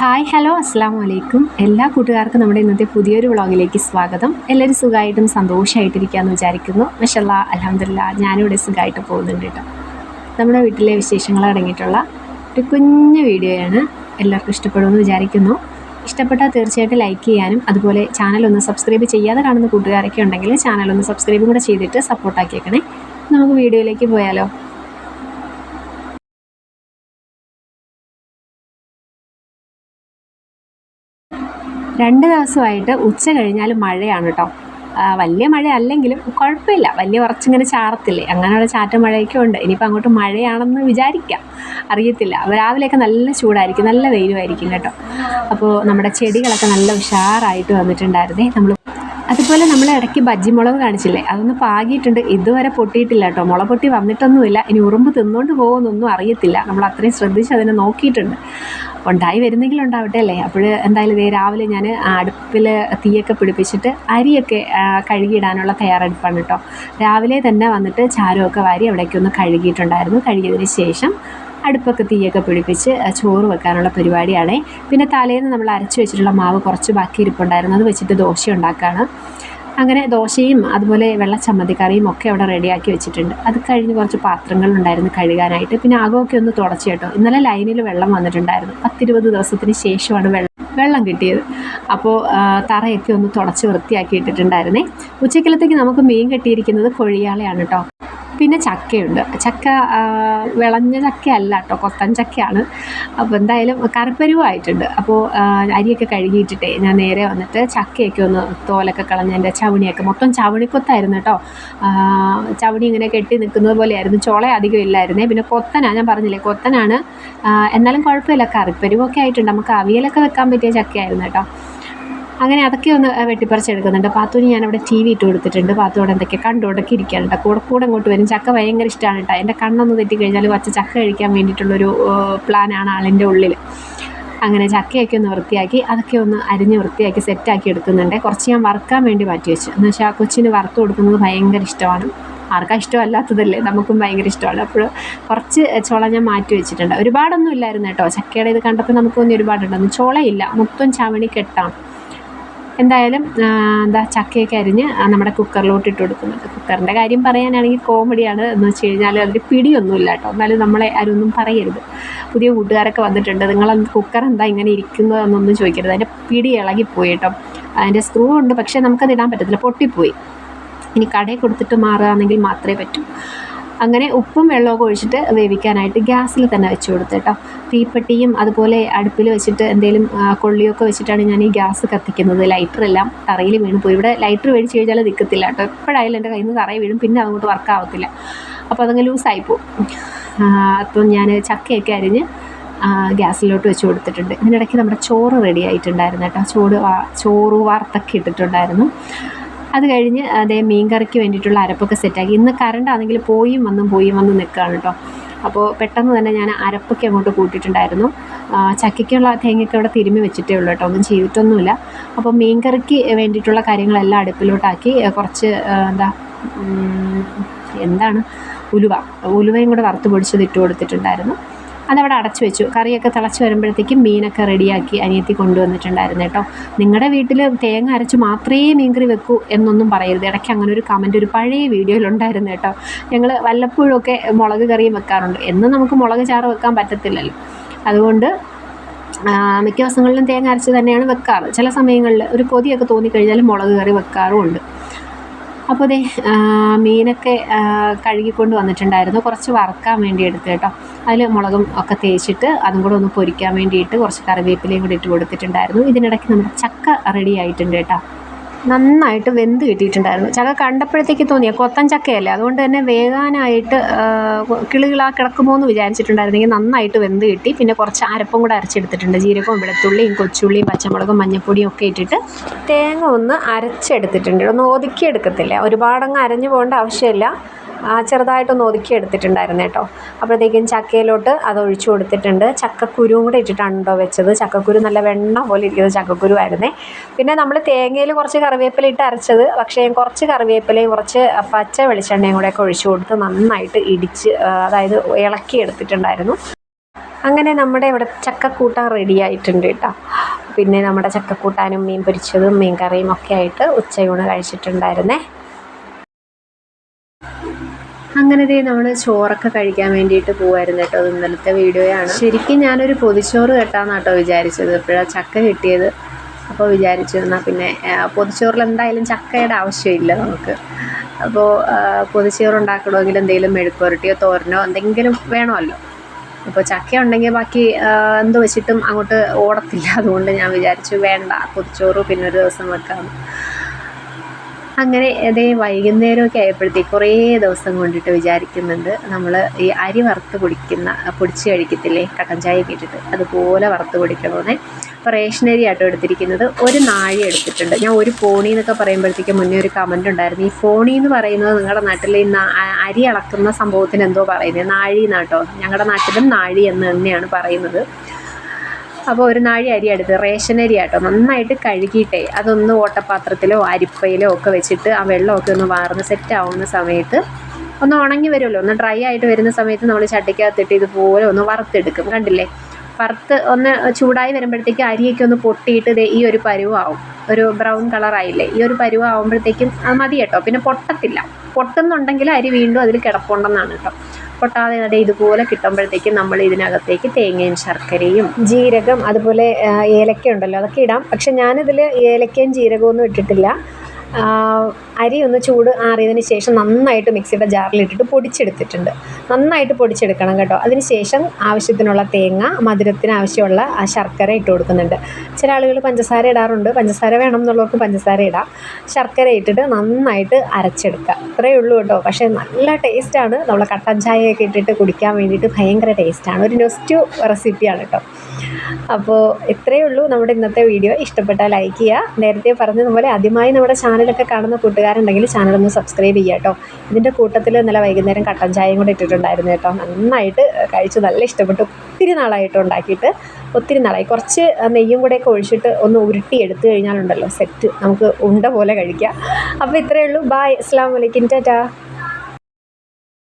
Hi hello അസ്സാം വലൈക്കും എല്ലാ കൂട്ടുകാർക്കും നമ്മുടെ ഇന്നത്തെ പുതിയൊരു വ്ളോഗിലേക്ക് സ്വാഗതം. എല്ലാവരും സുഖമായിട്ടും സന്തോഷമായിട്ടിരിക്കാമെന്ന് വിചാരിക്കുന്നു. മഷല്ല അലഹമില്ല ഞാനിവിടെ സുഖമായിട്ട് പോകുന്നുണ്ട് കേട്ടോ. നമ്മുടെ വീട്ടിലെ വിശേഷങ്ങൾ അടങ്ങിയിട്ടുള്ള ഒരു കുഞ്ഞു വീഡിയോയാണ് എല്ലാവർക്കും ഇഷ്ടപ്പെടുമെന്ന് വിചാരിക്കുന്നു. ഇഷ്ടപ്പെട്ടാൽ തീർച്ചയായിട്ടും ലൈക്ക് ചെയ്യാനും അതുപോലെ ചാനൽ ഒന്ന് സബ്സ്ക്രൈബ് ചെയ്യാതെ കാണുന്ന കൂട്ടുകാരൊക്കെ ഉണ്ടെങ്കിൽ ചാനൽ ഒന്ന് സബ്സ്ക്രൈബും കൂടെ ചെയ്തിട്ട് സപ്പോർട്ടാക്കിയേക്കണേ നമുക്ക് വീഡിയോയിലേക്ക് പോയാലോ? രണ്ട് ദിവസമായിട്ട് ഉച്ച കഴിഞ്ഞാൽ മഴയാണ് കേട്ടോ വലിയ മഴ അല്ലെങ്കിലും കുഴപ്പമില്ല. വലിയ കുറച്ചിങ്ങനെ ചാർത്തില്ലേ അങ്ങനെയുള്ള ചാറ്റ മഴയൊക്കെ ഉണ്ട്. ഇനിയിപ്പോൾ അങ്ങോട്ട് മഴയാണെന്ന് വിചാരിക്കാം. അറിയത്തില്ല. രാവിലെയൊക്കെ നല്ല ചൂടായിരിക്കും. നല്ല വെയിലുമായിരിക്കും കേട്ടോ. അപ്പോൾ നമ്മുടെ ചെടികളൊക്കെ നല്ല ഉഷാറായിട്ട് വന്നിട്ടുണ്ടായിരുന്നേ. നമ്മൾ അതുപോലെ നമ്മൾ ഇടയ്ക്ക് ബജ്ജി മുളക് കാണിച്ചില്ലേ? അതൊന്ന് പാകിയിട്ടുണ്ട്. ഇതുവരെ പൊട്ടിയിട്ടില്ല കേട്ടോ. മുള പൊട്ടി വന്നിട്ടൊന്നുമില്ല. ഇനി ഉറുമ്പ് തിന്നുകൊണ്ട് പോകുമെന്നൊന്നും അറിയത്തില്ല. നമ്മൾ അത്രയും ശ്രദ്ധിച്ച് അതിനെ നോക്കിയിട്ടുണ്ട്. ഉണ്ടായി വരുന്നെങ്കിലും ഉണ്ടാവട്ടെ അല്ലേ? അപ്പോൾ എന്തായാലും ഇതേ രാവിലെ ഞാൻ അടുപ്പിൽ തീയൊക്കെ പിടിപ്പിച്ചിട്ട് അരിയൊക്കെ കഴുകിയിടാനുള്ള തയ്യാറെടുപ്പാണ് കേട്ടോ. രാവിലെ തന്നെ വന്നിട്ട് ചാരമൊക്കെ വാരി അവിടേക്കൊന്ന് കഴുകിയിട്ടുണ്ടായിരുന്നു. കഴുകിയതിന് ശേഷം അടുപ്പൊക്കെ തീയൊക്കെ പിടിപ്പിച്ച് ചോറ് വെക്കാനുള്ള പരിപാടിയാണ്. പിന്നെ തലേന്ന് നമ്മൾ അരച്ച് വെച്ചിട്ടുള്ള മാവ് കുറച്ച് ബാക്കി ഇരിപ്പുണ്ടായിരുന്നു. അത് വെച്ചിട്ട് ദോശ ഉണ്ടാക്കുകയാണ് അങ്ങനെ ദോശയും അതുപോലെ വെള്ള ചമ്മന്തിക്കറിയും ഒക്കെ അവിടെ റെഡിയാക്കി വെച്ചിട്ടുണ്ട്. അത് കഴിഞ്ഞ് കുറച്ച് പാത്രങ്ങളുണ്ടായിരുന്നു കഴുകാനായിട്ട്. പിന്നെ ആകമൊക്കെ ഒന്ന് തുടച്ചു കേട്ടോ. ഇന്നലെ ലൈനിൽ വെള്ളം വന്നിട്ടുണ്ടായിരുന്നു. പത്തിരുപത് ദിവസത്തിന് ശേഷമാണ് വെള്ളം വെള്ളം കിട്ടിയത്. അപ്പോൾ തറയൊക്കെ ഒന്ന് തുടച്ച് വൃത്തിയാക്കി ഇട്ടിട്ടുണ്ടായിരുന്നേ. ഉച്ചക്കലത്തേക്ക് നമുക്ക് മീൻ കെട്ടിയിരിക്കുന്നത് കൊഴിയാളയാണ് കേട്ടോ. പിന്നെ ചക്കയുണ്ട്. ചക്ക വിളഞ്ഞ ചക്കയല്ല കേട്ടോ. കൊത്തൻ ചക്കയാണ്. അപ്പോൾ എന്തായാലും കറുപ്പരുവായിട്ടുണ്ട്. അപ്പോൾ അരിയൊക്കെ കഴുകിയിട്ടിട്ടേ ഞാൻ നേരെ വന്നിട്ട് ചക്കയൊക്കെ ഒന്ന് തോലൊക്കെ കളഞ്ഞ് എന്റെ ചവണിയൊക്കെ മൊത്തം ചവണിക്കൊത്തായിരുന്നു കേട്ടോ. ചവണി ഇങ്ങനെ കെട്ടി നിൽക്കുന്നത് പോലെയായിരുന്നു. ചോള അധികം ഇല്ലായിരുന്നേ. പിന്നെ കൊത്തനാണ് ഞാൻ പറഞ്ഞില്ലേ കൊത്തനാണ് എന്നാലും കുഴപ്പമില്ല. കറിപ്പരുവൊക്കെ ആയിട്ടുണ്ട്. നമുക്ക് അവിയലൊക്കെ വെക്കാൻ പറ്റിയ ചക്കയായിരുന്നു കേട്ടോ. അങ്ങനെ അതൊക്കെ ഒന്ന് വെട്ടിപ്പറിച്ചെടുക്കുന്നുണ്ട്. പാത്തുവിന് ഞാനവിടെ ടി വി ഇട്ട് കൊടുത്തിട്ടുണ്ട്. പാത്തുവിടെ എന്തൊക്കെ കണ്ടോടൊക്കെ ഇരിക്കാനുണ്ട് കൂടെ കൂടെ അങ്ങോട്ട് വരും. ചക്ക ഭയങ്കര ഇഷ്ടമാണ് കേട്ടോ എന്റെ കണ്ണൊന്ന് തെറ്റിക്കഴിഞ്ഞാൽ വച്ച ചക്ക കഴിക്കാൻ വേണ്ടിയിട്ടുള്ളൊരു പ്ലാനാണ് ആളിന്റെ ഉള്ളിൽ അങ്ങനെ ചക്കയൊക്കെ ഒന്ന് വൃത്തിയാക്കി അതൊക്കെ ഒന്ന് അരിഞ്ഞ് വൃത്തിയാക്കി സെറ്റാക്കി എടുക്കുന്നുണ്ട്. കുറച്ച് ഞാൻ വറുക്കാൻ വേണ്ടി മാറ്റി വെച്ചു. എന്ന് വെച്ചാൽ കൊച്ചിന് വറുത്ത് കൊടുക്കുന്നത് ഭയങ്കര ഇഷ്ടമാണ്. ആർക്കാ ഇഷ്ടമല്ലാത്തതല്ലേ? നമുക്കും ഭയങ്കര ഇഷ്ടമാണ്. അപ്പോൾ കുറച്ച് ചോള ഞാൻ മാറ്റി വെച്ചിട്ടുണ്ട്. ഒരുപാടൊന്നും ഇല്ലായിരുന്നു കേട്ടോ ചക്കയുടെ ഇത് കണ്ടപ്പോൾ നമുക്കൊന്നും ഒരുപാടുണ്ടായിരുന്നു ചോളയില്ല. മൊത്തം ചവണി കെട്ടാണ്. എന്തായാലും എന്താ ചക്കയൊക്കെ അരിഞ്ഞ് നമ്മുടെ കുക്കറിലോട്ട് ഇട്ട് കൊടുക്കുന്നത് കുക്കറിന്റെ കാര്യം പറയാനാണെങ്കിൽ കോമഡിയാണ് എന്ന് വെച്ച് കഴിഞ്ഞാൽ അതിൽ പിടിയൊന്നുമില്ല കേട്ടോ. എന്നാലും നമ്മളെ ആരൊന്നും പറയരുത്. പുതിയ കൂട്ടുകാരൊക്കെ വന്നിട്ടുണ്ട്. നിങ്ങൾ കുക്കർ എന്താ ഇങ്ങനെ ഇരിക്കുന്നത് എന്നൊന്നും ചോദിക്കരുത്. അതിന്റെ പിടി ഇളകിപ്പോയി കേട്ടോ. അതിന്റെ സ്ക്രൂ ഉണ്ട് പക്ഷേ നമുക്കത് ഇടാൻ പറ്റത്തില്ല. പൊട്ടിപ്പോയി. ഇനി കടയിൽ കൊടുത്തിട്ട് മാറുകയാണെങ്കിൽ മാത്രമേ പറ്റൂ. അങ്ങനെ ഉപ്പും വെള്ളമൊക്കെ ഒഴിച്ചിട്ട് വേവിക്കാനായിട്ട് ഗ്യാസിൽ തന്നെ വെച്ച് കൊടുത്തു കേട്ടോ. തീപ്പെട്ടിയും അതുപോലെ അടുപ്പിൽ വെച്ചിട്ട് എന്തെങ്കിലും കൊള്ളിയൊക്കെ വെച്ചിട്ടാണ് ഞാൻ ഈ ഗ്യാസ് കത്തിക്കുന്നത്. ലൈറ്ററെല്ലാം തറയിൽ വീണ് പോയി. ഇവിടെ ലൈറ്റർ മേടിച്ച് കഴിഞ്ഞാൽ നിൽക്കത്തില്ല കേട്ടോ. എപ്പോഴായാലും എന്റെ കയ്യിൽ നിന്ന് തറയിൽ വീഴും. പിന്നെ വർക്ക് വർക്കാവത്തില്ല അപ്പോൾ അതങ്ങ് ലൂസായി പോകും അപ്പം ഞാൻ ചക്കയൊക്കെ അരിഞ്ഞ് ഗ്യാസിലോട്ട് വെച്ച് കൊടുത്തിട്ടുണ്ട്. ഇതിനിടയ്ക്ക് നമ്മുടെ ചോറ് റെഡി ആയിട്ടുണ്ടായിരുന്നു കേട്ടോ. ചോറ് ചോറ് വാർത്തൊക്കെ ഇട്ടിട്ടുണ്ടായിരുന്നു. അത് കഴിഞ്ഞ് അതേ മീൻ കറിക്ക് വേണ്ടിയിട്ടുള്ള അരപ്പൊക്കെ സെറ്റാക്കി. ഇന്ന് കറണ്ട് ആണെങ്കിൽ പോയും വന്നും പോയും വന്നും നിൽക്കുകയാണ് കേട്ടോ. അപ്പോൾ പെട്ടെന്ന് തന്നെ ഞാൻ അരപ്പൊക്കെ അങ്ങോട്ട് കൂട്ടിയിട്ടുണ്ടായിരുന്നു. ചക്കയ്ക്കുള്ള തേങ്ങയൊക്കെ അവിടെ തിരുമ്മി വെച്ചിട്ടേ ഉള്ളൂ കേട്ടോ. ഒന്നും ചെയ്തിട്ടൊന്നുമില്ല. അപ്പോൾ മീൻ കറിക്ക് വേണ്ടിയിട്ടുള്ള കാര്യങ്ങളെല്ലാം അടുപ്പിലോട്ടാക്കി കുറച്ച് എന്താ എന്താണ് ഉലുവ. ഉലുവയും കൂടെ വറുത്ത് പൊടിച്ചത് ഇട്ട് കൊടുത്തിട്ടുണ്ടായിരുന്നു. അതവിടെ അടച്ചു വെച്ചു. കറിയൊക്കെ തിളച്ച് വരുമ്പോഴത്തേക്കും മീനൊക്കെ റെഡിയാക്കി അനിയത്തി കൊണ്ടുവന്നിട്ടുണ്ടായിരുന്നു കേട്ടോ. നിങ്ങളുടെ വീട്ടിൽ തേങ്ങ അരച്ച് മാത്രമേ മീൻകറി വെക്കൂ എന്നൊന്നും പറയരുത്. ഇടയ്ക്ക് അങ്ങനെ ഒരു കമന്റ് ഒരു പഴയ വീഡിയോയിലുണ്ടായിരുന്നു കേട്ടോ. ഞങ്ങൾ വല്ലപ്പോഴുമൊക്കെ മുളക് കറിയും വെക്കാറുണ്ട്. എന്നും നമുക്ക് മുളക് ചാറ് വെക്കാൻ പറ്റത്തില്ലല്ലോ. അതുകൊണ്ട് മിക്ക ദിവസങ്ങളിലും തേങ്ങ അരച്ച് തന്നെയാണ് വെക്കാറ്. ചില സമയങ്ങളിൽ ഒരു കൊതിയൊക്കെ തോന്നിക്കഴിഞ്ഞാൽ മുളക് കറി വെക്കാറുമുണ്ട്. അപ്പോൾ ദേ മീനൊക്കെ കഴുകിക്കൊണ്ട് വന്നിട്ടുണ്ടായിരുന്നു. കുറച്ച് വറക്കാൻ വേണ്ടി എടുത്ത് കേട്ടോ. അതിൽ മുളകും ഒക്കെ തേച്ചിട്ട് അതും കൂടെ ഒന്ന് പൊരിക്കാൻ വേണ്ടിയിട്ട് കുറച്ച് കറിവേപ്പിലയും കൂടി ഇട്ട് കൊടുത്തിട്ടുണ്ടായിരുന്നു. ഇതിനിടയ്ക്ക് നമ്മുടെ ചക്ക റെഡി ആയിട്ടുണ്ട് കേട്ടോ. നന്നായിട്ട് വെന്ത് കിട്ടിയിട്ടുണ്ടായിരുന്നു. ചക്ക കണ്ടപ്പോഴത്തേക്ക് തോന്നിയ കൊത്തൻ ചക്കയല്ലേ? അതുകൊണ്ട് തന്നെ വേകാനായിട്ട് കിളികളാ കിടക്കുമോ എന്ന് വിചാരിച്ചിട്ടുണ്ടായിരുന്നെങ്കിൽ നന്നായിട്ട് വെന്ത് കിട്ടി. പിന്നെ കുറച്ച് അരപ്പും കൂടെ അരച്ചെടുത്തിട്ടുണ്ട്. ജീരകവും വെളുത്തുള്ളിയും കൊച്ചുള്ളിയും പച്ചമുളകും മഞ്ഞൾപ്പൊടിയും ഒക്കെ ഇട്ടിട്ട് തേങ്ങ ഒന്ന് അരച്ചെടുത്തിട്ടുണ്ട്. ഒന്ന് ഒതുക്കി എടുക്കത്തില്ല ഒരുപാടങ്ങ് അരഞ്ഞു പോകേണ്ട ആവശ്യമില്ല. ചെറുതായിട്ടൊന്ന് ഒതുക്കി എടുത്തിട്ടുണ്ടായിരുന്നു കേട്ടോ. അപ്പോഴത്തേക്കും ചക്കയിലോട്ട് അത് ഒഴിച്ചു കൊടുത്തിട്ടുണ്ട്. ചക്കക്കുരുവും കൂടെ ഇട്ടിട്ടാണ് കേട്ടോ വെച്ചത്. ചക്കക്കുരു നല്ല വെണ്ണ പോലെ ഇരിക്കുന്ന ചക്കക്കുരു ആയിരുന്നേ പിന്നെ നമ്മൾ തേങ്ങയിൽ കുറച്ച് കറിവേപ്പില ഇട്ട് അരച്ചത്. പക്ഷേ കുറച്ച് കറിവേപ്പിലയും കുറച്ച് പച്ച വെളിച്ചെണ്ണയും കൂടെ ഒക്കെ ഒഴിച്ചു കൊടുത്ത് നന്നായിട്ട് ഇടിച്ച് അതായത് ഇളക്കി എടുത്തിട്ടുണ്ടായിരുന്നു. അങ്ങനെ നമ്മുടെ ഇവിടെ ചക്കക്കൂട്ടാൻ റെഡി ആയിട്ടുണ്ട് കേട്ടോ. പിന്നെ നമ്മുടെ ചക്കക്കൂട്ടാനും മീൻ പൊരിച്ചതും മീൻ കറിയും ഒക്കെ ആയിട്ട് ഉച്ചയൂണ് കഴിച്ചിട്ടുണ്ടായിരുന്നേ. അങ്ങനെ ദേ നമ്മൾ ചോറൊക്കെ കഴിക്കാൻ വേണ്ടിയിട്ട് പോകുമായിരുന്നു കേട്ടോ. അത് ഇന്നലത്തെ വീഡിയോയാണ്. ശരിക്കും ഞാനൊരു പൊതിച്ചോറ് കെട്ടാന്ന് കേട്ടോ വിചാരിച്ചത്. ഇപ്പോഴാണ് ചക്ക കിട്ടിയത്. അപ്പോൾ വിചാരിച്ചു എന്നാൽ പിന്നെ പൊതിച്ചോറിൽ എന്തായാലും ചക്കയുടെ ആവശ്യമില്ല നമുക്ക്. അപ്പോൾ പൊതിച്ചോറ് ഉണ്ടാക്കണമെങ്കിൽ എന്തെങ്കിലും മെഴുക്കുരട്ടിയോ തോരനോ എന്തെങ്കിലും വേണമല്ലോ. അപ്പോൾ ചക്ക ഉണ്ടെങ്കിൽ ബാക്കി എന്ത് വെച്ചിട്ടും അങ്ങോട്ട് ഓടത്തില്ല. അതുകൊണ്ട് ഞാൻ വിചാരിച്ചു വേണ്ട പൊതിച്ചോറ് പിന്നൊരു ദിവസം വെക്കാം അങ്ങനെ അതേ വൈകുന്നേരമൊക്കെ ആയപ്പോഴത്തേക്ക് കുറേ ദിവസം കൊണ്ടിട്ട് വിചാരിക്കുന്നുണ്ട് നമ്മൾ ഈ അരി വറുത്ത് കുടിക്കുന്ന പൊടിച്ച് കഴിക്കത്തില്ലേ? കട്ടൻ ചായ ഇട്ടിട്ട് അതുപോലെ വറുത്ത് കുടിക്കണമെന്ന് അപ്പോൾ റേഷനരി ആട്ടോ എടുത്തിരിക്കുന്നത്. ഒരു നാഴി എടുത്തിട്ടുണ്ട്. ഞാൻ ഒരു ഫോണി എന്നൊക്കെ പറയുമ്പോഴത്തേക്ക് മുന്നേ ഒരു കമന്റ് ഉണ്ടായിരുന്നു. ഈ ഫോണി എന്ന് പറയുന്നത് നിങ്ങളുടെ നാട്ടിൽ ഈ അരി അളക്കുന്ന സംഭവത്തിന് എന്തോ പറയുന്നത് നാഴി എന്നാട്ടോ. ഞങ്ങളുടെ നാട്ടിലും നാഴി എന്ന് തന്നെയാണ് പറയുന്നത്. അപ്പോൾ ഒരു നാഴി അരി എടുത്ത് റേഷൻ അരി ആട്ടോ നന്നായിട്ട് കഴുകിയിട്ടേ അതൊന്ന് ഓട്ടപാത്രത്തിലോ അരിപ്പയിലോ ഒക്കെ വെച്ചിട്ട് ആ വെള്ളമൊക്കെ ഒന്ന് വാർന്ന് സെറ്റ് ആവുന്ന സമയത്ത് ഒന്ന് ഉണങ്ങി വരുമല്ലോ ഒന്ന് ഡ്രൈ ആയിട്ട് വരുന്ന സമയത്ത് നമ്മൾ ചട്ടിക്കകത്തിട്ട് ഇതുപോലെ ഒന്ന് വറുത്തെടുക്കും. കണ്ടില്ലേ? വറുത്ത് ഒന്ന് ചൂടായി വരുമ്പോഴത്തേക്ക് അരിയൊക്കെ ഒന്ന് പൊട്ടിയിട്ട് ഈ ഒരു പരുവാവും. ഒരു ബ്രൗൺ കളറായില്ലേ ഈ ഒരു പരുവാകുമ്പോഴത്തേക്കും അത് മതി കേട്ടോ പിന്നെ പൊട്ടത്തില്ല. പൊട്ടുന്നുണ്ടെങ്കിൽ അരി വീണ്ടും അതിൽ കിടപ്പുണ്ടെന്നാണ് കേട്ടോ. പൊട്ടാതെ അതെ ഇതുപോലെ കിട്ടുമ്പോഴത്തേക്കും നമ്മൾ ഇതിനകത്തേക്ക് തേങ്ങയും ശർക്കരയും ജീരകം അതുപോലെ ഏലക്ക ഉണ്ടല്ലോ അതൊക്കെ ഇടാം. പക്ഷെ ഞാനിതിൽ ഏലക്കയും ജീരകവും ഒന്നും ഇട്ടിട്ടില്ല. അരി ഒന്ന് ചൂട് ആറിയതിന് ശേഷം നന്നായിട്ട് മിക്സിയുടെ ജാറിലിട്ടിട്ട് പൊടിച്ചെടുത്തിട്ടുണ്ട്. നന്നായിട്ട് പൊടിച്ചെടുക്കണം കേട്ടോ. അതിന് ശേഷം ആവശ്യത്തിനുള്ള തേങ്ങ മധുരത്തിന് ആവശ്യമുള്ള ശർക്കര ഇട്ട് കൊടുക്കുന്നുണ്ട്. ചില ആളുകൾ പഞ്ചസാര ഇടാറുണ്ട്. പഞ്ചസാര വേണം എന്നുള്ളവർക്ക് പഞ്ചസാര ഇടാം. ശർക്കര ഇട്ടിട്ട് നന്നായിട്ട് അരച്ചെടുക്കുക. അത്രയേ ഉള്ളൂ കേട്ടോ. പക്ഷേ നല്ല ടേസ്റ്റാണ് നമ്മൾ കട്ടൻ ചായയൊക്കെ ഇട്ടിട്ട് കുടിക്കാൻ വേണ്ടിയിട്ട് ഭയങ്കര ടേസ്റ്റാണ് ഒരു നൊസ്റ്റു റെസിപ്പിയാണ് കേട്ടോ. അപ്പോൾ ഇത്രയേ ഉള്ളൂ നമ്മുടെ ഇന്നത്തെ വീഡിയോ ഇഷ്ടപ്പെട്ടാൽ ലൈക്ക് ചെയ്യുക. നേരത്തെ പറഞ്ഞതുപോലെ ആദ്യമായി നമ്മുടെ ചാനലൊക്കെ കാണുന്ന കൂട്ടുകാരുണ്ടെങ്കിൽ ചാനലൊന്ന് സബ്സ്ക്രൈബ് ചെയ്യുക കേട്ടോ. ഇതിന്റെ കൂട്ടത്തിൽ ഇന്നലെ വൈകുന്നേരം കട്ടൻ ചായയും കൂടെ ഇട്ടിട്ടുണ്ടായിരുന്നു കേട്ടോ. നന്നായിട്ട് കഴിച്ചു നല്ല ഇഷ്ടപ്പെട്ടു. ഒത്തിരി നാളായിട്ട് ഉണ്ടാക്കിയിട്ട് ഒത്തിരി നാളായി. കുറച്ച് നെയ്യും കൂടെയൊക്കെ ഒഴിച്ചിട്ട് ഒന്ന് ഉരുട്ടി എടുത്തു കഴിഞ്ഞാലുണ്ടല്ലോ സെറ്റ് നമുക്ക് ഉണ്ട പോലെ കഴിക്കാം. അപ്പോൾ ഇത്രയേ ഉള്ളൂ. ബായ് അസ്സാം വലൈക്കും ടാറ്റാ.